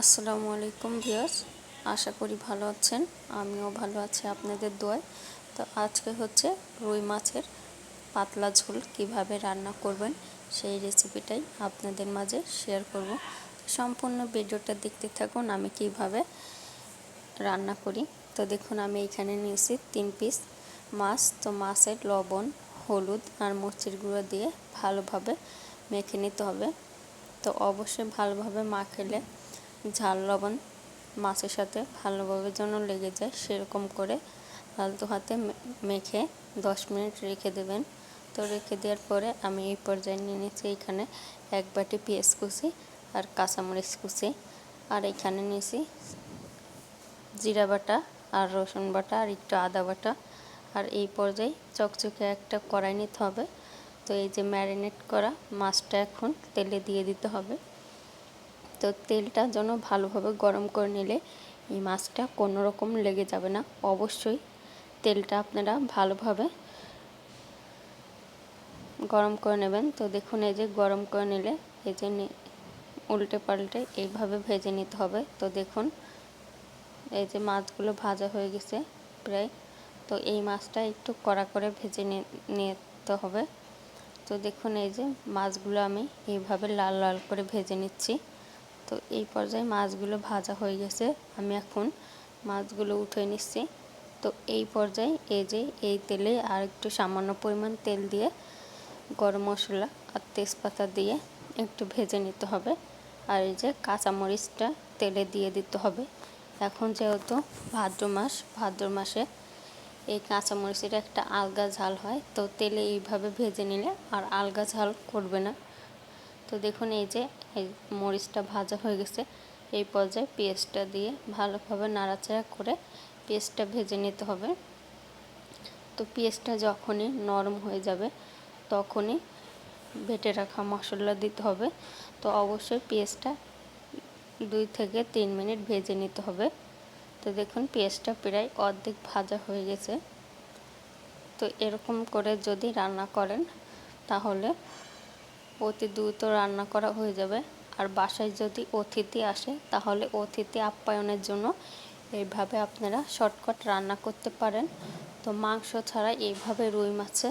আসসালামু আলাইকুম ভিউয়ার্স, আশা করি ভালো আছেন, আমিও ভালো আছি আপনাদের দোয়ায়। তো আজকে হচ্ছে রুই মাছের পাতলা ঝোল কীভাবে রান্না করবেন সেই রেসিপিটাই আপনাদের মাঝে শেয়ার করব। সম্পূর্ণ ভিডিওটা দেখতে থাকুন, আমি কীভাবে রান্না করি। তো দেখুন, আমি এখানে নিয়েছি তিন পিস মাছ। তো মাছের লবণ, হলুদ আর মরিচের গুঁড়ো দিয়ে ভালোভাবে মেখে নিতে হবে। তো অবশ্যই ভালোভাবে মাখলে ঝাল, লবণ মাছের সাথে ভালোভাবে যেন লেগে যায় সেরকম করে আলতো হাতে মেখে দশ মিনিট রেখে দেবেন। তো রেখে দেওয়ার পরে আমি এই পর্যায়ে নিয়ে নিয়েছি এখানে এক বাটি পেঁয়াজ কুচি আর কাঁচামরিচ কুচি। আর এখানে নিয়েছি জিরা বাটা আর রসুন বাটা আর একটু আদা বাটা। আর এই পর্যায়ে চকচকে একটা কড়াই নিতে হবে। তো এই যে ম্যারিনেট করা মাছটা এখন তেলে দিয়ে দিতে হবে। তো তেলটা যেন ভালোভাবে গরম করে নিলে এই মাছটা কোনো রকম লেগে যাবে না। অবশ্যই তেলটা আপনারা ভালোভাবে গরম করে নেবেন। তো দেখুন, এই যে গরম করে নিলে এই যে উল্টে পাল্টে এইভাবে ভেজে নিতে হবে। তো দেখুন, এই যে মাছগুলো ভাজা হয়ে গেছে প্রায়। তো এই মাছটা একটু কড়া করে ভেজে নিতে হবে। তো দেখুন, এই যে মাছগুলো আমি এইভাবে লাল লাল করে ভেজে নিচ্ছি। তো এই পর্যায়ে মাছগুলো ভাজা হয়ে গেছে। আমি এখন মাছগুলো উঠে নিচ্ছি। তো এই পর্যায়ে এই যে এই তেলে আর একটু সামান্য পরিমাণ তেল দিয়ে গরম মশলা আর তেজপাতা দিয়ে একটু ভেজে নিতে হবে। আর এই যে কাঁচামরিচটা তেলে দিয়ে দিতে হবে। এখন যেহেতু ভাদ্র মাস, ভাদ্র মাসে এই কাঁচামরিচের একটা আলগা ঝাল হয়, তো তেলে এইভাবে ভেজে নিলে আর আলগা ঝাল করবে না। তো দেখুন এই যে, এই মরিচটা ভাজা হয়ে গেছে। এই পর্যায়ে পেঁয়াজটা দিয়ে ভালোভাবে নাড়াচাড়া করে পেঁয়াজটা ভেজে নিতে হবে। তো পেঁয়াজটা যখনই নরম হয়ে যাবে, তখনই বেটে রাখা মশলা দিতে হবে। তো অবশ্যই পেঁয়াজটা দুই থেকে তিন মিনিট ভেজে নিতে হবে। তো দেখুন পেঁয়াজটা প্রায় অর্ধেক ভাজা হয়ে গেছে। তো এরকম করে যদি রান্না করেন, তাহলে অতি দ্রুত রান্না করা হয়ে যাবে। আর বাসায় যদি অতিথি আসে, তাহলে অতিথি আপ্যায়নের জন্য এইভাবে আপনারা শর্টকাট রান্না করতে পারেন। তো মাংস ছাড়া এইভাবে রুই মাছে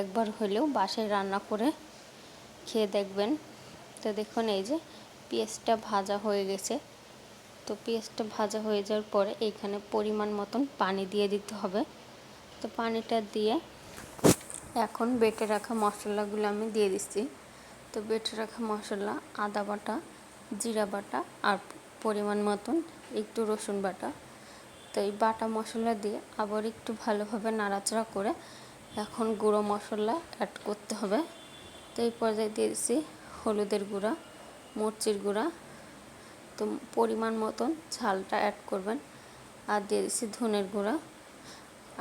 একবার হলেও বাসায় রান্না করে খেয়ে দেখবেন। তো দেখুন, এই যে পেঁয়াজটা ভাজা হয়ে গেছে। তো পেঁয়াজটা ভাজা হয়ে যাওয়ার পরে এইখানে পরিমাণ মতন পানি দিয়ে দিতে হবে। তো পানিটা দিয়ে এখন বেটে রাখা মশলাগুলো আমি দিয়ে দিচ্ছি। তো বেটে রাখা মশলা, আদা বাটা, জিরা বাটা আর পরিমাণ মতন একটু রসুন বাটা। তো এই বাটা মশলা দিয়ে আবার একটু ভালোভাবে নাড়াচাড়া করে এখন গুঁড়ো মশলা অ্যাড করতে হবে। তো এই পর্যায়ে দিয়েছি হলুদের গুঁড়া, মরচির গুঁড়া। তো পরিমাণ মতন ঝালটা অ্যাড করবেন। আর দিয়ে দিচ্ছি ধনের গুঁড়া।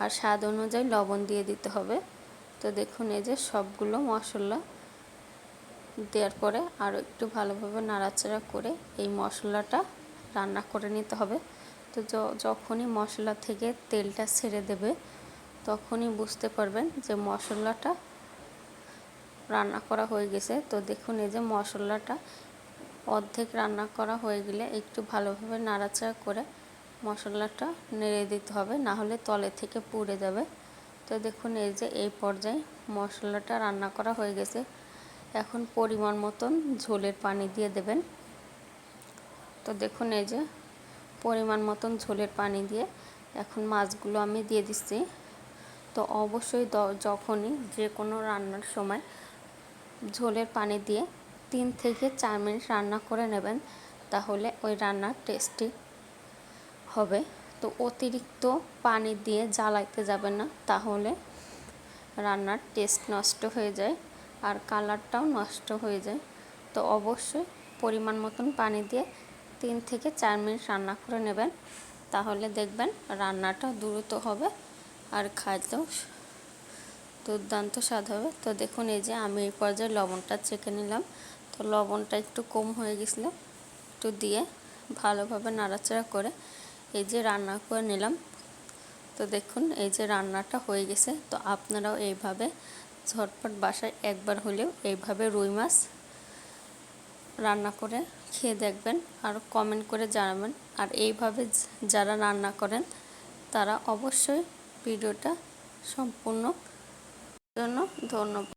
আর স্বাদ অনুযায়ী লবণ দিয়ে দিতে হবে। তো দেখুন এই যে সবগুলো মশলা দেওয়ার পরে আরও একটু ভালোভাবে নাড়াচাড়া করে এই মশলাটা রান্না করে নিতে হবে। তো যখনই মশলা থেকে তেলটা ছেড়ে দেবে, তখনই বুঝতে পারবেন যে মশলাটা রান্না করা হয়ে গেছে। তো দেখুন, এই যে মশলাটা অর্ধেক রান্না করা হয়ে গেলে একটু ভালোভাবে নাড়াচাড়া করে মশলাটা নেড়ে দিতে হবে, না হলে তলে থেকে পুড়ে যাবে। তো দেখুন, এই যে এই পর্যায়ে মশলাটা রান্না করা হয়ে গেছে। এখন পরিমাণ মতন ঝোলের পানি দিয়ে দেবেন। তো দেখুন এই যে পরিমাণ মতন ঝোলের পানি দিয়ে এখন মাছগুলো আমি দিয়ে দিচ্ছি। তো অবশ্যই যখনই যে কোনো রান্নার সময় ঝোলের পানি দিয়ে তিন থেকে চার মিনিট রান্না করে নেবেন, তাহলে ওই রান্নার টেস্টি হবে। তো অতিরিক্ত পানি দিয়ে জ্বালাইতে যাবেন না, তাহলে রান্নার টেস্ট নষ্ট হয়ে যায়। আর কালারটাও নষ্ট হয়ে যায়। তো অবশ্যই পরিমাণ মতন পানি দিয়ে তিন থেকে চার মিনিট রান্না করে নেবেন। তাহলে দেখবেন রান্নাটা দ্রুত হবে আর খাইতেও দুর্দান্ত স্বাদ হবে। তো দেখুন, এই যে আমি এই পর্যায়ে লবণটা চেখে নিলাম। তো লবণটা একটু কম হয়ে গেছিল, একটু দিয়ে ভালোভাবে নাড়াচাড়া করে এই যে রান্না করে নিলাম। তো দেখুন, এই যে রান্নাটা হয়ে গেছে। তো আপনারাও এইভাবে ঝটপট বাসায় একবার হলেও এইভাবে রুই মাছ রান্না করে খেয়ে দেখবেন আর কমেন্ট করে জানাবেন। আর এইভাবে যারা রান্না করেন, তারা অবশ্যই ভিডিওটা সম্পূর্ণ জন্য ধন্যবাদ।